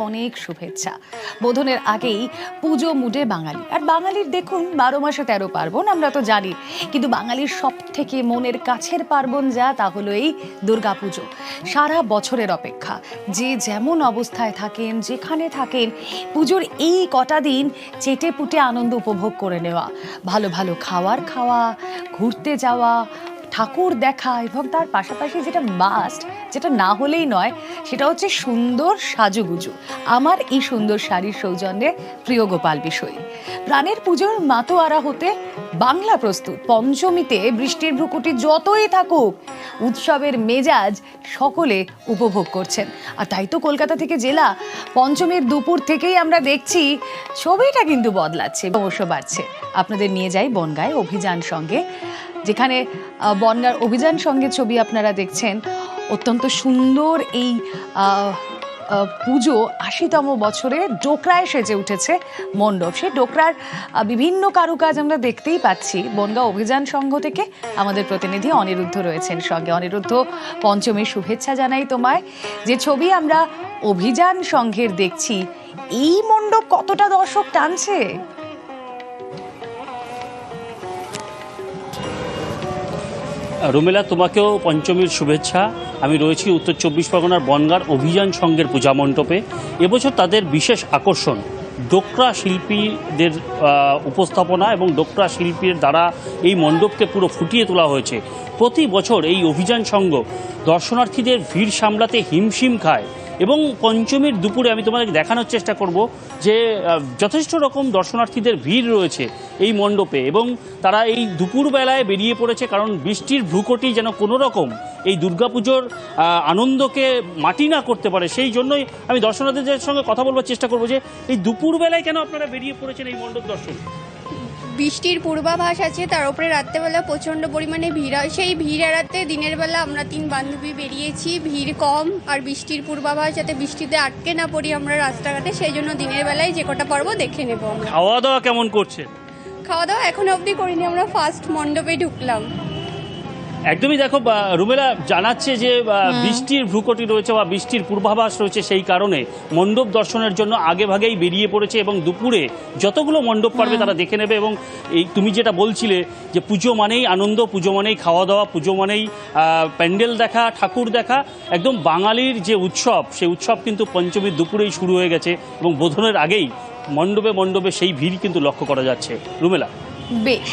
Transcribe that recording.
অনেক শুভেচ্ছা। বোধনের আগেই পুজো মুডে বাঙালি। আর বাঙালির দেখুন, বারো মাসে তেরো পার্বণ, আমরা তো জানি। কিন্তু বাঙালির সব থেকে মনের কাছের পার্বণ যা, তা হলো এই দুর্গাপুজো। সারা বছরের অপেক্ষা। যে যেমন অবস্থায় থাকেন, যেখানে থাকেন, পুজোর এই কটা দিন চেটে পুটে আনন্দ উপভোগ করে নেওয়া। ভালো ভালো খাওয়ার খাওয়া, ঘুরতে যাওয়া, ঠাকুর দেখা এবং তার পাশাপাশি যেটা মাস্ট যেটা না হলেই নয় সেটা হচ্ছে সুন্দর সাজুগুজু। আমার এই সুন্দর শাড়ির সৌজন্যে প্রিয় গোপাল বিষয়। প্রাণের পুজোর মাতোয়ারা হতে বাংলা প্রস্তুত। পঞ্চমীতে বৃষ্টির ভ্রুকুটি যতই থাকুক, উৎসবের মেজাজ সকলে উপভোগ করছেন। আর তাই তো কলকাতা থেকে জেলা পঞ্চমীর দুপুর থেকেই আমরা দেখছি, ছবিটা কিন্তু বদলাচ্ছে, অবশ্য বাড়ছে। আপনাদের নিয়ে যাই বনগায় অভিযান সঙ্গে। যেখানে আহ, বনগার অভিযান সঙ্গে ছবি আপনারা দেখছেন অত্যন্ত সুন্দর এই পুজো আশিতম বছরে ডোকরায় সেজে উঠেছে মণ্ডপ। সেই ডোকরার বিভিন্ন কারুকাজ আমরা দেখতেই পাচ্ছি। বনগাঁ অভিযান সংঘ থেকে আমাদের প্রতিনিধি অনিরুদ্ধ রয়েছেন সঙ্গে। অনিরুদ্ধ পঞ্চমীর শুভেচ্ছা জানাই তোমায়। যে ছবি আমরা অভিযান সংঘের দেখছি এই মণ্ডপ কতটা দর্শক টানছে? রুমেলা, তোমাকেও পঞ্চমীর শুভেচ্ছা। আমি রয়েছি উত্তর চব্বিশ পরগনার বনগার অভিযান সংঘের পূজা মণ্ডপে। এবছর তাদের বিশেষ আকর্ষণ, ডোকরা শিল্পীদের উপস্থাপনা এবং ডোকরা শিল্পীর দ্বারা এই মণ্ডপকে পুরো ফুটিয়ে তোলা হয়েছে। প্রতি বছর এই অভিযান সংঘ দর্শনার্থীদের ভিড় সামলাতে হিমশিম খায়। এবং পঞ্চমীর দুপুরে আমি তোমাদের দেখানোর চেষ্টা করব যে যথেষ্ট রকম দর্শনার্থীদের ভিড় রয়েছে এই মণ্ডপে এবং তারা এই দুপুরবেলায় বেরিয়ে পড়েছে কারণ বৃষ্টির ভ্রুকটি যেন কোনো রকম এই দুর্গাপুজোর আনন্দকে মাটি না করতে পারে। সেই জন্যই আমি দর্শনার্থীদের সঙ্গে কথা বলবার চেষ্টা করব যে, এই দুপুরবেলায় কেন আপনারা বেরিয়ে পড়েছেন এই মণ্ডপ দর্শন? বৃষ্টির পূর্বাভাস আছে তার উপরে রাত্রেবেলা প্রচণ্ড পরিমাণে ভিড় হয়। সেই ভিড় এড়াতে দিনের বেলা আমরা তিন বান্ধবী বেরিয়েছি। ভিড় কম আর বৃষ্টির পূর্বাভাস যাতে বৃষ্টিতে আটকে না পড়ি আমরা রাস্তাঘাটে সেই জন্য দিনের বেলায় যে কটা পারব দেখে নেব আমরা। খাওয়া দাওয়া কেমন করছে? খাওয়া দাওয়া এখনও অবধি করিনি আমরা ফার্স্ট মণ্ডপে ঢুকলাম। একদমই দেখো রুমেলা জানাচ্ছে যে বৃষ্টির ভ্রুকটি রয়েছে বা বৃষ্টির পূর্বাভাস রয়েছে সেই কারণে। মণ্ডপ দর্শনের জন্য আগে ভাগেই বেরিয়ে পড়েছে এবং দুপুরে যতগুলো মণ্ডপ পারবে তারা দেখে নেবে এবং এই তুমি যেটা বলছিলে যে পুজো মানেই আনন্দ পুজো মানেই খাওয়া দাওয়া পুজো মানেই প্যান্ডেল দেখা ঠাকুর দেখা। একদম বাঙালির যে উৎসব সেই উৎসব কিন্তু পঞ্চমীর দুপুরেই শুরু হয়ে গেছে এবং বোধনের আগেই মণ্ডপে মণ্ডপে সেই ভিড় কিন্তু লক্ষ্য করা যাচ্ছে। রুমেলা। বেশ